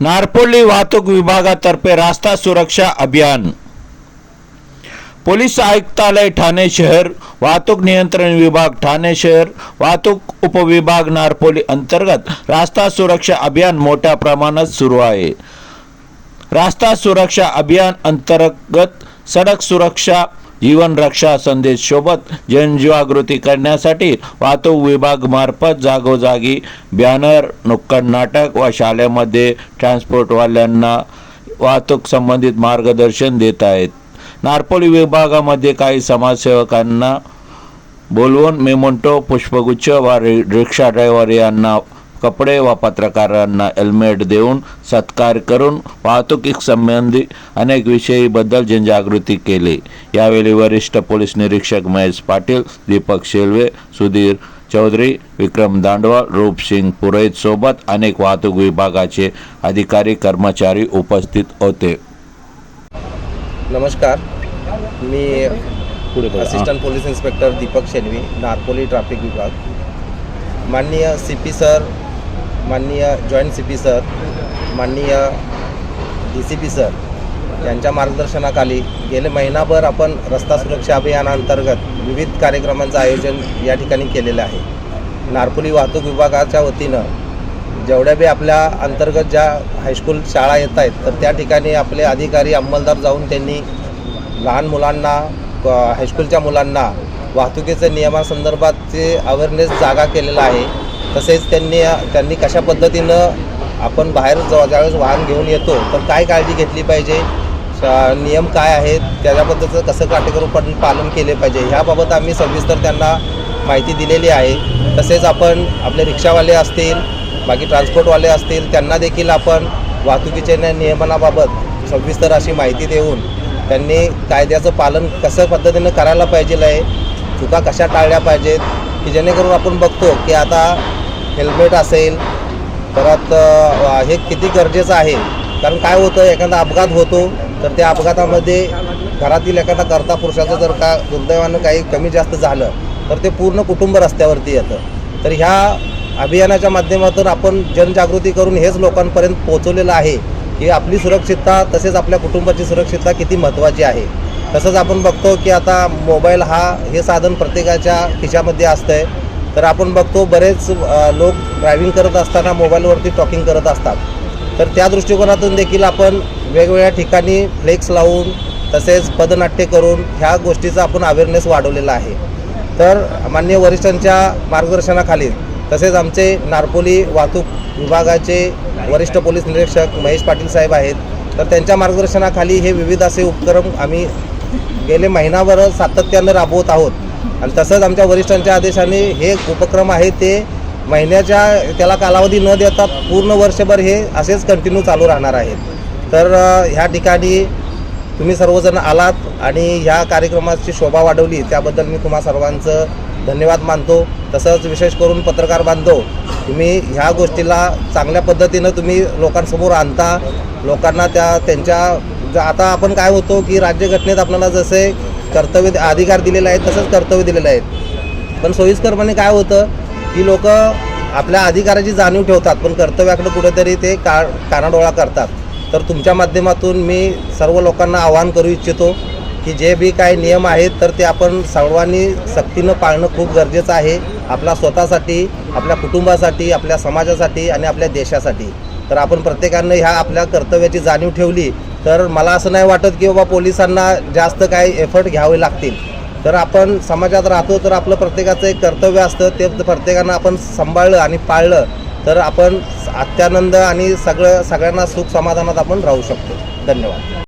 नारपोली वाहतूक विभागातर्फे रास्ता सुरक्षा अभियान. पोलीस आयुक्तालय ठाणे शहर वाहतूक नियंत्रण विभाग ठाणे शहर वाहतूक उपविभाग नारपोली अंतर्गत रास्ता सुरक्षा अभियान मोठ्या प्रमाणात सुरू आहे. रास्ता सुरक्षा अभियान अंतर्गत सडक सुरक्षा जीवनरक्षा संदेश सोबत जनजागृती करण्यासाठी वाहतूक विभाग मार्फत जागोजागी बॅनर नुक्कड नाटक व शाळेमध्ये ट्रान्सपोर्टवाल्यांना वाहतूक संबंधित मार्गदर्शन देत आहेत. नारपोली विभागामध्ये काही समाजसेवकांना बोलवून मेमोंटो पुष्पगुच्छ व रिक्षा ड्रायव्हर यांना कपडे व पत्रकारांना हेल्मेट देऊन सत्कार करून वाहतुकी संबंधी अनेक विषयीबद्दल जनजागृती केली. यावेळी वरिष्ठ पोलीस निरीक्षक महेश पाटील दीपक शेलवे सुधीर चौधरी विक्रम दांडवा रूपसिंग पुरोहित सोबत अनेक वाहतूक विभागाचे अधिकारी कर्मचारी उपस्थित होते. नमस्कार. मी assistant police inspector Deepak Shelvi Narpoli traffic विभाग. माननीय सी पी सर माननीय जॉईंट सी पी सर माननीय डी सी पी सर यांच्या मार्गदर्शनाखाली गेले महिनाभर आपण रस्ता सुरक्षा अभियानाअंतर्गत विविध कार्यक्रमांचं आयोजन या ठिकाणी केलेलं आहे. नारपोली वाहतूक विभागाच्या वतीनं जेवढ्या बी आपल्या अंतर्गत ज्या हायस्कूल शाळा येत आहेत तर त्या ठिकाणी आपले अधिकारी अंमलदार जाऊन त्यांनी लहान मुलांना हायस्कूलच्या मुलांना वाहतुकीच्या नियमासंदर्भातचे अवेअरनेस जागा केलेला आहे तसेच त्यांनी त्यांनी कशा पद्धतीनं आपण बाहेर ज्यावेळेस वाहन घेऊन येतो तर काय काळजी घेतली पाहिजे? नियम काय आहेत? त्याच्याबद्दलचं कसं काटेकोरपण पालन केले पाहिजे? ह्याबाबत आम्ही सविस्तर त्यांना माहिती दिलेली आहे. तसेच आपण आपले रिक्षावाले असतील बाकी ट्रान्सपोर्टवाले असतील त्यांना देखील आपण वाहतुकीच्या नियमनाबाबत सविस्तर अशी माहिती देऊन त्यांनी कायद्याचं पालन कसं पद्धतीनं करायला पाहिजे आहे चुका कशा टाळल्या पाहिजेत की जेणेकरून आपण बघतो की आता हेल्मेट असेल परत हे किती गरजेचं आहे? कारण काय होतं एखादा अपघात होतो तर त्या अपघातामध्ये घरातील एखादा कर्ता पुरुषाचं जर का दुर्दैवानं काही कमी जास्त झालं तर ते पूर्ण कुटुंब रस्त्यावरती येतं. तर ह्या अभियानाच्या माध्यमातून आपण जनजागृती करून हेच लोकांपर्यंत पोहोचवलेलं आहे की आपली सुरक्षितता तसेच आपल्या कुटुंबाची सुरक्षितता किती महत्त्वाची आहे. तसंच आपण बघतो की आता मोबाईल हा हे साधन प्रत्येकाच्या खिशामध्ये असतं आहे तर आपण बघतो बरेच लोक ड्रायव्हिंग करत असताना मोबाईलवरती टॉकिंग करत असतात. तर त्या दृष्टिकोनातून देखील आपण वेगवेगळ्या ठिकाणी फ्लेक्स लावून तसेच पदनाट्य करून ह्या गोष्टीचा आपण अवेअरनेस वाढवलेला आहे. तर मान्य वरिष्ठांच्या मार्गदर्शनाखाली तसेच आमचे नारपोली वाहतूक विभागाचे वरिष्ठ पोलीस निरीक्षक महेश पाटील साहेब आहेत. तर त्यांच्या मार्गदर्शनाखाली हे विविध असे उपक्रम आम्ही गेले महिनाभर सातत्यानं राबवत आहोत. आणि तसंच आमच्या वरिष्ठांच्या आदेशाने हे उपक्रम आहे ते महिन्याच्या त्याला कालावधी न देता पूर्ण वर्षभर हे असेच कंटिन्यू चालू राहणार आहेत. तर ह्या ठिकाणी तुम्ही सर्वजण आलात आणि ह्या कार्यक्रमाची शोभा वाढवली त्याबद्दल मी तुम्हा सर्वांचं धन्यवाद मानतो. तसंच विशेष करून पत्रकार बांधव तुम्ही ह्या गोष्टीला चांगल्या पद्धतीनं तुम्ही लोकांसमोर आणता. लोकांना त्या त्यांच्या ज- आता आपण काय होतो की राज्यघटनेत आपल्याला जसे कर्तव्य अधिकार दिलेले आहेत तसंच कर्तव्य दिलेले आहेत. पण सोयीस्करपणे काय होतं की लोक आपल्या अधिकाराची जाणीव ठेवतात पण कर्तव्याकडे कुठेतरी ते का कानाडोळा करतात. तर तुमच्या माध्यमातून मी सर्व लोकांना आवाहन करू इच्छितो की जे बी काही नियम आहेत तर ते आपण सर्वांनी सक्तीनं पाळणं खूप गरजेचं आहे आपल्या स्वतःसाठी आपल्या कुटुंबासाठी आपल्या समाजासाठी आणि आपल्या देशासाठी. तर आपण प्रत्येकानं ह्या आपल्या कर्तव्याची जाणीव ठेवली तर मला असं नाही वाटत की बाबा पोलिसांना जास्त काही एफर्ट घ्यावे लागतील. तर आपण समाजात राहतो तर आपलं प्रत्येकाचं एक कर्तव्य असतं. ते प्रत्येकानं आपण सांभाळलं आणि पाळलं तर आपण अत्यानंद आणि सगळं सगळ्यांना सुख समाधानात आपण राहू शकतो. धन्यवाद.